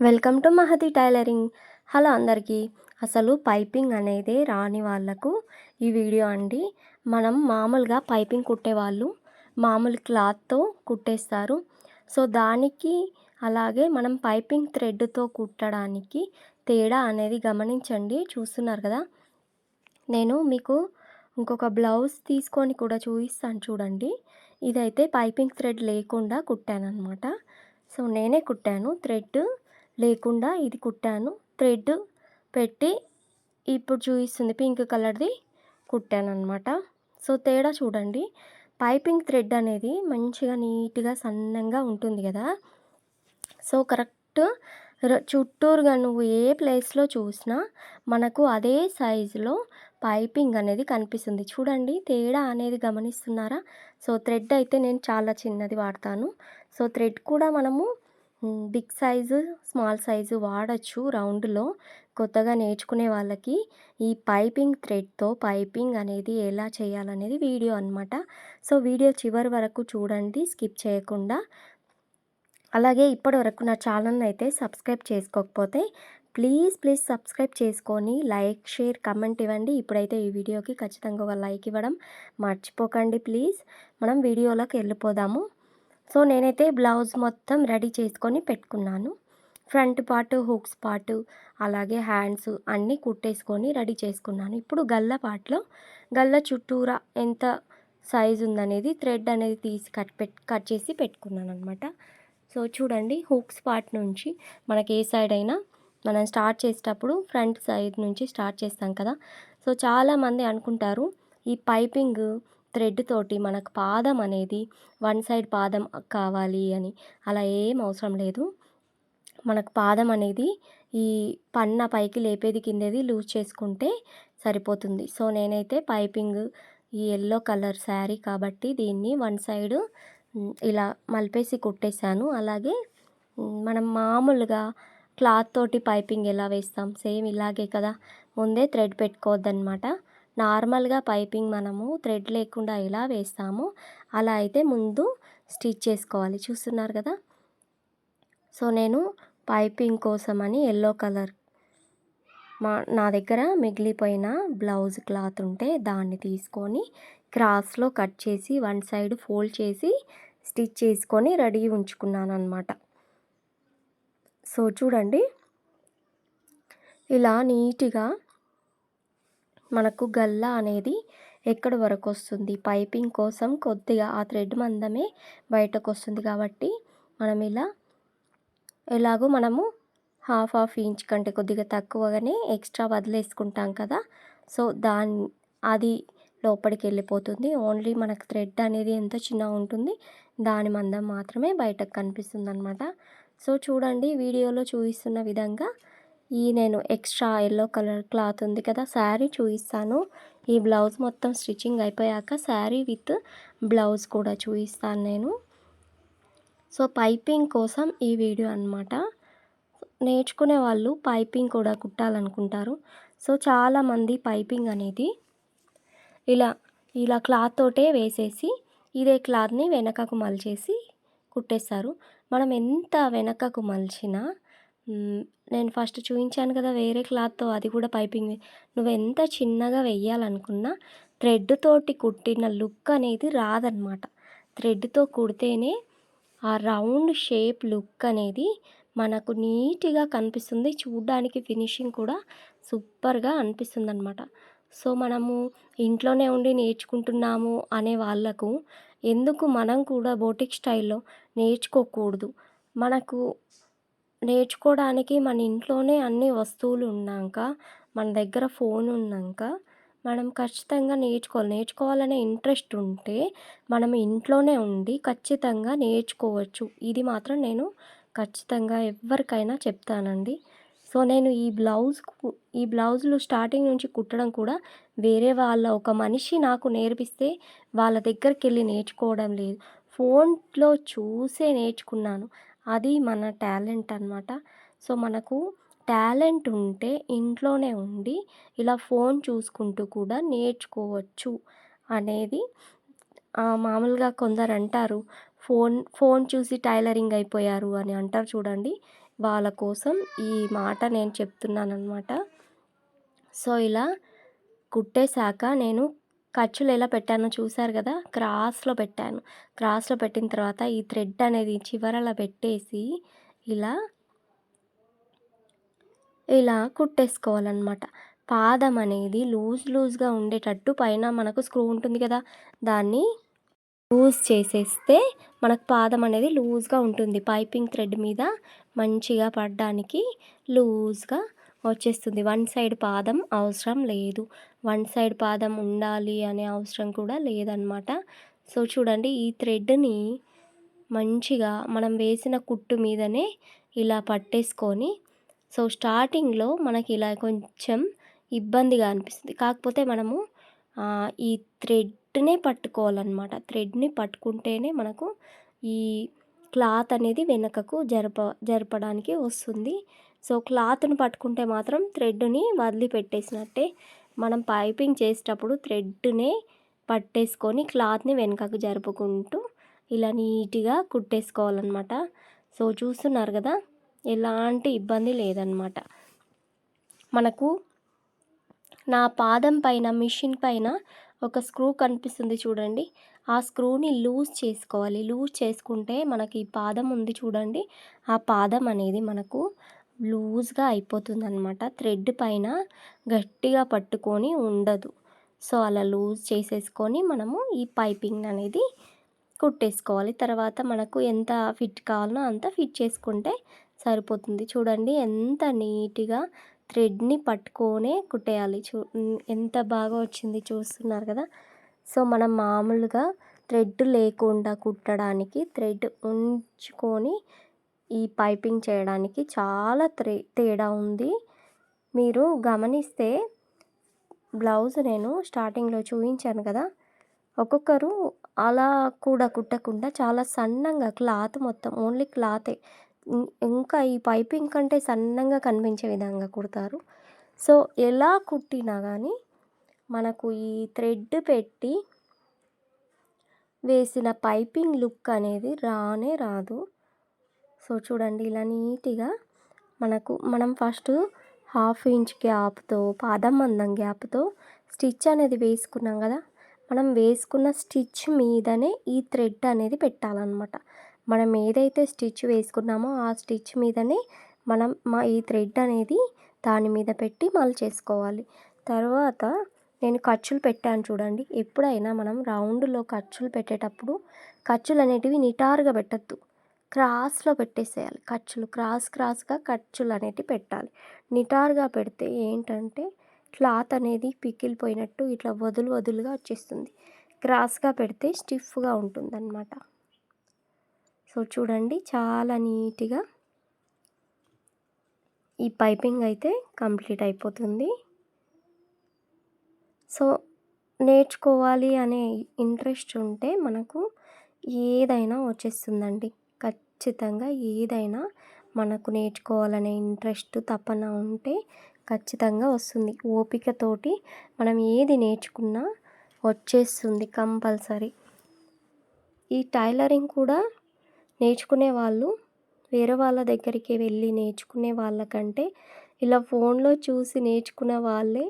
Welcome to Mahathi tailoring. Hello అందరికీ అసలు piping అనేది రాని వాళ్ళకు ఈ వీడియో అండి. మనం మామూలుగా పైపింగ్ కుట్టేవాళ్ళు మామూలు క్లాత్తో కుట్టేస్తారు. సో దానికి అలాగే మనం పైపింగ్ థ్రెడ్తో కుట్టడానికి తేడా అనేది గమనించండి. చూస్తున్నారు కదా? నేను మీకు ఇంకొక బ్లౌజ్ తీసుకొని కూడా చూపిస్తాను చూడండి. ఇదైతే పైపింగ్ థ్రెడ్ లేకుండా కుట్టాను అనమాట సో నేనే కుట్టాను. థ్రెడ్ లేకుండా ఇది కుట్టాను. థ్రెడ్ పెట్టి ఇప్పుడు చూపిస్తుంది. పింక్ కలర్ది కుట్టాను అనమాట సో తేడా చూడండి. పైపింగ్ థ్రెడ్ అనేది మంచిగా నీట్గా సన్నంగా ఉంటుంది కదా. సో కరెక్ట్ చుట్టూరుగా నువ్వు ఏ ప్లేస్లో చూసినా మనకు అదే సైజులో పైపింగ్ అనేది కనిపిస్తుంది. చూడండి తేడా అనేది గమనిస్తున్నారా? సో థ్రెడ్ అయితే నేను చాలా చిన్నది వాడతాను. సో థ్రెడ్ కూడా మనము బిగ్ సైజు స్మాల్ సైజు వాడచ్చు రౌండ్లో. కొత్తగా నేర్చుకునే వాళ్ళకి ఈ పైపింగ్ థ్రెడ్తో పైపింగ్ అనేది ఎలా చేయాలనేది వీడియో అనమాట సో వీడియో చివరి వరకు చూడండి స్కిప్ చేయకుండా. అలాగే ఇప్పటి వరకు నా ఛానల్ని అయితే సబ్స్క్రైబ్ చేసుకోకపోతే ప్లీజ్ ప్లీజ్ సబ్స్క్రైబ్ చేసుకొని లైక్ షేర్ కమెంట్ ఇవ్వండి. ఇప్పుడైతే ఈ వీడియోకి ఖచ్చితంగా ఒక లైక్ ఇవ్వడం మర్చిపోకండి ప్లీజ్. మనం వీడియోలోకి వెళ్ళిపోదాము. సో నేనైతే బ్లౌజ్ మొత్తం రెడీ చేసుకొని పెట్టుకున్నాను. ఫ్రంట్ పార్ట్ హుక్స్ పార్ట్ అలాగే హ్యాండ్స్ అన్నీ కుట్టేసుకొని రెడీ చేసుకున్నాను. ఇప్పుడు గల్ల పార్ట్లో గల్ల చుట్టూరా ఎంత సైజు ఉందనేది థ్రెడ్ అనేది తీసి కట్ పెట్ కట్ చేసి పెట్టుకున్నాను అనమాట సో చూడండి హుక్స్ పార్ట్ నుంచి మనకి ఏ సైడ్ అయినా మనం స్టార్ట్ చేసేటప్పుడు ఫ్రంట్ సైడ్ నుంచి స్టార్ట్ చేస్తాం కదా. సో చాలామంది అనుకుంటారు ఈ పైపింగ్ థ్రెడ్ తోటి మనకు పాదం అనేది వన్ సైడ్ పాదం కావాలి అని. అలా ఏం అవసరం లేదు. మనకు పాదం అనేది ఈ పన్న పైకి లేపేది కిందేది లూజ్ చేసుకుంటే సరిపోతుంది. సో నేనైతే పైపింగ్ ఈ ఎల్లో కలర్ శారీ కాబట్టి దీన్ని వన్ సైడ్ ఇలా మలిపేసి కుట్టేశాను. అలాగే మనం మామూలుగా క్లాత్ తోటి పైపింగ్ ఎలా వేస్తాం? సేమ్ ఇలాగే కదా. ముందే థ్రెడ్ పెట్టుకోవద్దనమాట నార్మల్గా పైపింగ్ మనము థ్రెడ్ లేకుండా ఎలా వేస్తామో. అలా అయితే ముందు స్టిచ్ చేసుకోవాలి. చూస్తున్నారు కదా? సో నేను పైపింగ్ కోసమని ఎల్లో కలర్ మా నా దగ్గర మిగిలిపోయిన బ్లౌజ్ క్లాత్ ఉంటే దాన్ని తీసుకొని క్రాస్లో కట్ చేసి వన్ సైడ్ ఫోల్డ్ చేసి స్టిచ్ చేసుకొని రెడీ ఉంచుకున్నాను అనమాట సో చూడండి. ఇలా నీట్గా మనకు గల్లా అనేది ఎక్కడి వరకు వస్తుంది? పైపింగ్ కోసం కొద్దిగా ఆ థ్రెడ్ మందమే బయటకు వస్తుంది కాబట్టి మనం ఇలా ఎలాగో మనము హాఫ్ హాఫ్ ఇంచ్ కంటే కొద్దిగా తక్కువగానే ఎక్స్ట్రా వదిలేసుకుంటాం కదా? సో దాని అది లోపలికి వెళ్ళిపోతుంది. ఓన్లీ మనకు థ్రెడ్ అనేది ఎంత చిన్నగా ఉంటుంది దాని మందం మాత్రమే బయటకు కనిపిస్తుంది అనమాట సో చూడండి వీడియోలో చూపిస్తున్న విధంగా ఈ నేను ఎక్స్ట్రా ఎల్లో కలర్ క్లాత్ ఉంది కదా శారీ చూపిస్తాను ఈ బ్లౌజ్ మొత్తం స్టిచ్చింగ్ అయిపోయాక శారీ విత్ బ్లౌజ్ కూడా చూపిస్తాను నేను. సో పైపింగ్ కోసం ఈ వీడియో అనమాట నేర్చుకునే వాళ్ళు పైపింగ్ కూడా కుట్టాలనుకుంటారు. సో చాలామంది పైపింగ్ అనేది ఇలా ఇలా క్లాత్ తోటే వేసేసి ఇదే క్లాత్ని వెనకకు మలిచేసి కుట్టేస్తారు. మనం ఎంత వెనకకు మలిచినా నేను ఫస్ట్ చూపించాను కదా వేరే క్లాత్తో అది కూడా పైపింగ్. నువ్వు ఎంత చిన్నగా వెయ్యాలనుకున్నా థ్రెడ్ తోటి కుట్టిన లుక్ అనేది రాదనమాట. థ్రెడ్తో కుడితేనే ఆ రౌండ్ షేప్ లుక్ అనేది మనకు నీట్గా కనిపిస్తుంది. చూడ్డానికి ఫినిషింగ్ కూడా సూపర్గా అనిపిస్తుంది అనమాట సో మనము ఇంట్లోనే ఉండి నేర్చుకుంటున్నాము అనే వాళ్ళకు ఎందుకు మనం కూడా బోటిక్ స్టైల్లో నేర్చుకోకూడదు. మనకు నేర్చుకోవడానికి మన ఇంట్లోనే అన్ని వస్తువులు ఉన్నాక మన దగ్గర ఫోన్ ఉన్నాక మనం ఖచ్చితంగా నేర్చుకోవాలి. నేర్చుకోవాలనే ఇంట్రెస్ట్ ఉంటే మనం ఇంట్లోనే ఉండి ఖచ్చితంగా నేర్చుకోవచ్చు. ఇది మాత్రం నేను ఖచ్చితంగా ఎవరికైనా చెప్తానండి. సో నేను ఈ బ్లౌజ్ ఈ బ్లౌజులు స్టార్టింగ్ నుంచి కుట్టడం కూడా వేరే వాళ్ళ ఒక మనిషి నాకు నేర్పిస్తే వాళ్ళ దగ్గరికి వెళ్ళి నేర్చుకోవడం లేదు. ఫోన్లో చూసే నేర్చుకున్నాను. అది మన టాలెంట్ అనమాట సో మనకు టాలెంట్ ఉంటే ఇంట్లోనే ఉండి ఇలా ఫోన్ చూసుకుంటూ కూడా నేర్చుకోవచ్చు అనేది మామూలుగా కొందరు అంటారు. ఫోన్ ఫోన్ చూసి టైలరింగ్ అయిపోయారు అని అంటారు చూడండి. వాళ్ళ కోసం ఈ మాట నేను చెప్తున్నానమాట సో ఇలా కుట్టేశాక నేను ఖర్చులు ఎలా పెట్టానో చూసారు కదా? క్రాస్లో పెట్టాను. క్రాస్లో పెట్టిన తర్వాత ఈ థ్రెడ్ అనేది చివరలా పెట్టేసి ఇలా ఇలా కుట్టేసుకోవాలన్నమాట. పాదం అనేది లూజ్ లూజ్గా ఉండేటట్టు పైన మనకు స్క్రూ ఉంటుంది కదా? దాన్ని లూజ్ చేసేస్తే మనకు పాదం అనేది లూజ్గా ఉంటుంది. పైపింగ్ థ్రెడ్ మీద మంచిగా పడడానికి లూజ్గా వచ్చేస్తుంది. వన్ సైడ్ పాదం అవసరం లేదు. వన్ సైడ్ పాదం ఉండాలి అనే అవసరం కూడా లేదనమాట సో చూడండి ఈ థ్రెడ్ని మంచిగా మనం వేసిన కుట్టు మీదనే ఇలా పట్టేసుకొని సో స్టార్టింగ్లో మనకి ఇలా కొంచెం ఇబ్బందిగా అనిపిస్తుంది. కాకపోతే మనము ఈ థ్రెడ్నే పట్టుకోవాలన్నమాట. థ్రెడ్ని పట్టుకుంటేనే మనకు ఈ క్లాత్ అనేది వెనకకు జరప జరపడానికి వస్తుంది. సో క్లాత్ని పట్టుకుంటే మాత్రం థ్రెడ్ని వదిలిపెట్టేసినట్టే. మనం పైపింగ్ చేసేటప్పుడు థ్రెడ్నే పట్టేసుకొని క్లాత్ని వెనకకు జరుపుకుంటూ ఇలా నీట్గా కుట్టేసుకోవాలన్నమాట. సో చూస్తున్నారు కదా ఎలాంటి ఇబ్బంది లేదనమాట మనకు నా పాదం పైన మిషన్ పైన ఒక స్క్రూ కనిపిస్తుంది చూడండి. ఆ స్క్రూని లూజ్ చేసుకోవాలి. లూజ్ చేసుకుంటే మనకి పాదం ఉంది చూడండి. ఆ పాదం అనేది మనకు లూజ్గా అయిపోతుంది అనమాట థ్రెడ్ పైన గట్టిగా పట్టుకొని ఉండదు. సో అలా లూజ్ చేసేసుకొని మనము ఈ పైపింగ్ అనేది కుట్టేసుకోవాలి. తర్వాత మనకు ఎంత ఫిట్ కావాలనో అంత ఫిట్ చేసుకుంటే సరిపోతుంది. చూడండి ఎంత నీట్గా థ్రెడ్ని పట్టుకొనే కుట్టేయాలి. చూ ఎంత బాగా వచ్చింది చూస్తున్నారు కదా. సో మనం మామూలుగా థ్రెడ్ లేకుండా కుట్టడానికి థ్రెడ్ ఉంచుకొని ఈ పైపింగ్ చేయడానికి చాలా త్రే తేడా ఉంది. మీరు గమనిస్తే బ్లౌజ్ నేను స్టార్టింగ్లో చూపించాను కదా ఒక్కొక్కరు అలా కూడా కుట్టకుండా చాలా సన్నంగా క్లాత్ మొత్తం ఓన్లీ క్లాతే. ఇంకా ఈ పైపింగ్ కంటే సన్నంగా కనిపించే విధంగా కుడతారు. సో ఎలా కుట్టినా కానీ మనకు ఈ థ్రెడ్ పెట్టి వేసిన పైపింగ్ లుక్ అనేది రానే రాదు. సో చూడండి ఇలా నీట్గా మనకు మనం ఫస్ట్ హాఫ్ ఇంచ్ గ్యాప్తో పాదం మందం గ్యాప్తో స్టిచ్ అనేది వేసుకున్నాం కదా. మనం వేసుకున్న స్టిచ్ మీదనే ఈ థ్రెడ్ అనేది పెట్టాలన్నమాట. మనం ఏదైతే స్టిచ్ వేసుకున్నామో ఆ స్టిచ్ మీదనే మనం మా ఈ థ్రెడ్ అనేది దాని మీద పెట్టి మళ్ళీ చేసుకోవాలి తర్వాత నేను ఖర్చులు పెట్టాను చూడండి. ఎప్పుడైనా మనం రౌండ్లో ఖర్చులు పెట్టేటప్పుడు ఖర్చులు అనేటివి నిటారుగా పెట్టద్దు. క్రాస్లో పెట్టేసేయాలి. ఖర్చులు క్రాస్ క్రాస్గా ఖర్చులు అనేటివి పెట్టాలి. నిటారుగా పెడితే ఏంటంటే క్లాత్ అనేది పికిలిపోయినట్టు ఇట్లా వదులు వదులుగా వచ్చేస్తుంది. క్రాస్గా పెడితే స్టిఫ్గా ఉంటుందన్నమాట. సో చూడండి చాలా నీట్గా ఈ పైపింగ్ అయితే కంప్లీట్ అయిపోతుంది. సో నేర్చుకోవాలి అనే ఇంట్రెస్ట్ ఉంటే మనకు ఏదైనా వచ్చేస్తుందండి. ఖచ్చితంగా ఏదైనా మనకు నేర్చుకోవాలనే ఇంట్రెస్ట్ తపన ఉంటే ఖచ్చితంగా వస్తుంది. ఓపికతోటి మనం ఏది నేర్చుకున్నా వచ్చేస్తుంది కంపల్సరీ. ఈ టైలరింగ్ కూడా నేర్చుకునే వాళ్ళు వేరే వాళ్ళ దగ్గరికి వెళ్ళి నేర్చుకునే వాళ్ళకంటే ఇలా ఫోన్లో చూసి నేర్చుకునే వాళ్ళే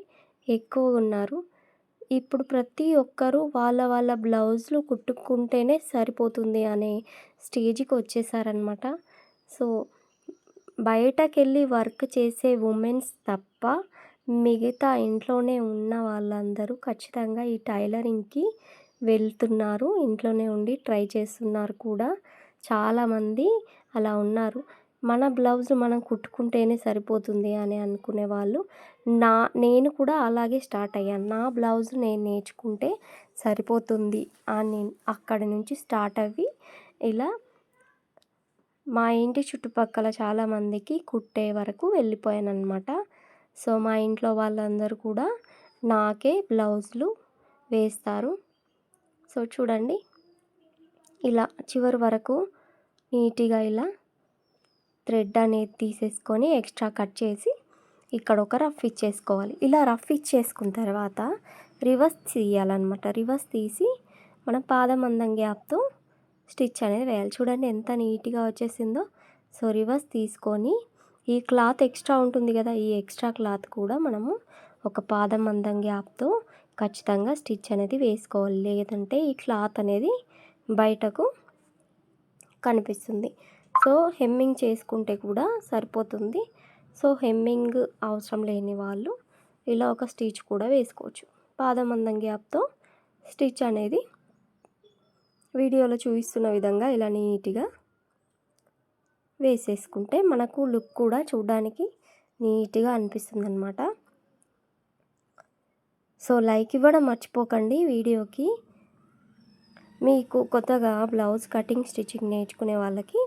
ఎక్కువ ఉన్నారు. ఇప్పుడు ప్రతి ఒక్కరూ వాళ్ళ వాళ్ళ బ్లౌజులు కుట్టుకుంటేనే సరిపోతుంది అనే స్టేజ్కి వచ్చేసారనమాట సో బయటకెళ్ళి వర్క్ చేసే ఉమెన్స్ తప్ప మిగతా ఇంట్లోనే ఉన్న వాళ్ళందరూ ఖచ్చితంగా ఈ టైలరింగ్కి వెళ్తున్నారు. ఇంట్లోనే ఉండి ట్రై చేస్తున్నారు కూడా. చాలామంది అలా ఉన్నారు. మన బ్లౌజ్ మనం కుట్టుకుంటేనే సరిపోతుంది అని అనుకునే వాళ్ళు నా నేను కూడా అలాగే స్టార్ట్ అయ్యాను. నా బ్లౌజ్ నేను నేర్చుకుంటే సరిపోతుంది అని అక్కడి నుంచి స్టార్ట్ అవ్వి ఇలా మా ఇంటి చుట్టుపక్కల చాలామందికి కుట్టే వరకు వెళ్ళిపోయాను అనమాట సో మా ఇంట్లో వాళ్ళందరూ కూడా నాకే బ్లౌజులు వేస్తారు. సో చూడండి ఇలా చివరి వరకు నీట్గా ఇలా థ్రెడ్ అనేది తీసేసుకొని ఎక్స్ట్రా కట్ చేసి ఇక్కడ ఒక రఫ్ ఇచ్చేసుకోవాలి. ఇలా రఫ్ ఇచ్చేసుకున్న తర్వాత రివర్స్ తీయాలన్నమాట. రివర్స్ తీసి మనం పాదం అందం గ్యాప్తో స్టిచ్ అనేది వేయాలి. చూడండి ఎంత నీట్గా వచ్చేసిందో. సో రివర్స్ తీసుకొని ఈ క్లాత్ ఎక్స్ట్రా ఉంటుంది కదా ఈ ఎక్స్ట్రా క్లాత్ కూడా మనము ఒక పాదం అందం గ్యాప్తో ఖచ్చితంగా స్టిచ్ అనేది వేసుకోవాలి. లేదంటే ఈ క్లాత్ అనేది బయటకు కనిపిస్తుంది. సో హెమ్మింగ్ చేసుకుంటే కూడా సరిపోతుంది. సో హెమ్మింగ్ అవసరం లేని వాళ్ళు ఇలా ఒక స్టిచ్ కూడా వేసుకోవచ్చు. పాదం అందం గ్యాప్తో స్టిచ్ అనేది వీడియోలో చూపిస్తున్న విధంగా ఇలా నీట్గా వేసేసుకుంటే మనకు లుక్ కూడా చూడడానికి నీట్గా అనిపిస్తుంది అనమాట సో లైక్ ఇవ్వడం మర్చిపోకండి వీడియోకి. మీకు కొత్తగా బ్లౌజ్ కటింగ్ స్టిచ్చింగ్ నేర్చుకునే వాళ్ళకి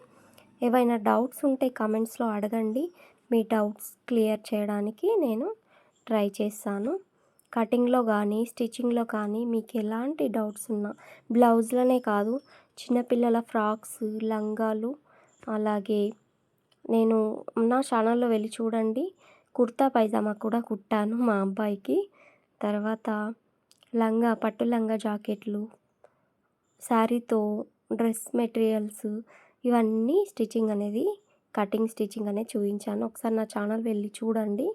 ఏవైనా డౌట్స్ ఉంటే కమెంట్స్లో అడగండి. మీ డౌట్స్ క్లియర్ చేయడానికి నేను ట్రై చేస్తాను. కటింగ్లో కానీ స్టిచ్చింగ్లో కానీ మీకు ఎలాంటి డౌట్స్ ఉన్నా బ్లౌజ్లోనే కాదు చిన్నపిల్లల ఫ్రాక్స్ లంగాలు అలాగే నేను నా ఛానల్లో వెళ్ళి చూడండి. కుర్తా పైజామా కూడా కుట్టాను మా అబ్బాయికి. తర్వాత లంగా పట్టు లంగా జాకెట్లు శారీతో డ్రెస్ మెటీరియల్స్ ఇవన్నీ స్టిచ్చింగ్ అనేది కటింగ్ స్టిచ్చింగ్ అనేది చూపించాను. ఒకసారి నా ఛానల్ వెళ్ళి చూడండి.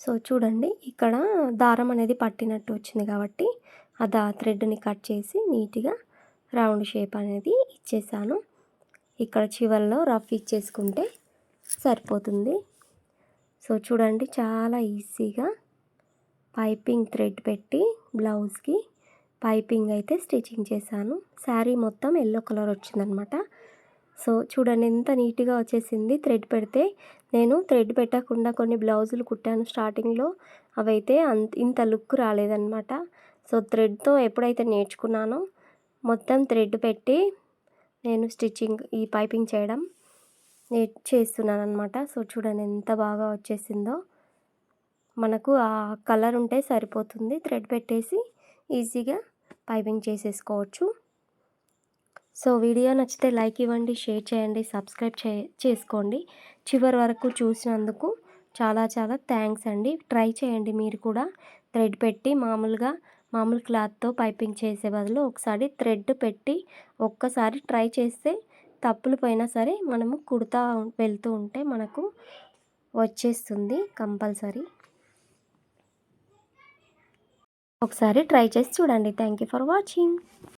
సో చూడండి. ఇక్కడ దారం అనేది పట్టినట్టు వచ్చింది కాబట్టి ఆ దా థ్రెడ్ని కట్ చేసి నీట్గా రౌండ్ షేప్ అనేది ఇచ్చేసాను. ఇక్కడ చివరిలో రఫ్ ఇచ్చేసుకుంటే సరిపోతుంది. సో చూడండి. చాలా ఈజీగా పైపింగ్ థ్రెడ్ పెట్టి బ్లౌజ్కి పైపింగ్ అయితే స్టిచ్చింగ్ చేశాను. శారీ మొత్తం ఎల్లో కలర్ వచ్చిందనమాట. సో చూడండి ఎంత నీట్గా వచ్చేసింది. థ్రెడ్ పెడితే నేను థ్రెడ్ పెట్టకుండా కొన్ని బ్లౌజులు కుట్టాను స్టార్టింగ్లో. అవైతే అంత ఇంత లుక్ రాలేదనమాట. సో థ్రెడ్తో ఎప్పుడైతే నేర్చుకున్నానో మొత్తం థ్రెడ్ పెట్టి నేను స్టిచ్చింగ్ ఈ పైపింగ్ చేయడం నే చేస్తున్నాను అనమాట సో చూడండి ఎంత బాగా వచ్చేసిందో. మనకు ఆ కలర్ ఉంటే సరిపోతుంది. థ్రెడ్ పెట్టేసి ఈజీగా పైపింగ్ చేసేసుకోవచ్చు. సో వీడియో నచ్చితే లైక్ ఇవ్వండి షేర్ చేయండి సబ్స్క్రైబ్ చే చేసుకోండి. చివరి వరకు చూసినందుకు చాలా చాలా థ్యాంక్స్ అండి. ట్రై చేయండి మీరు కూడా. థ్రెడ్ పెట్టి మామూలుగా మామూలు క్లాత్తో పైపింగ్ చేసే బదులు ఒకసారి థ్రెడ్ పెట్టి ఒక్కసారి ట్రై చేస్తే తప్పులు పోయినా సరే మనము కుడతా వెళ్తూ ఉంటే మనకు వచ్చేస్తుంది కంపల్సరీ. ఒకసారి ట్రై చేసి చూడండి. Thank you for watching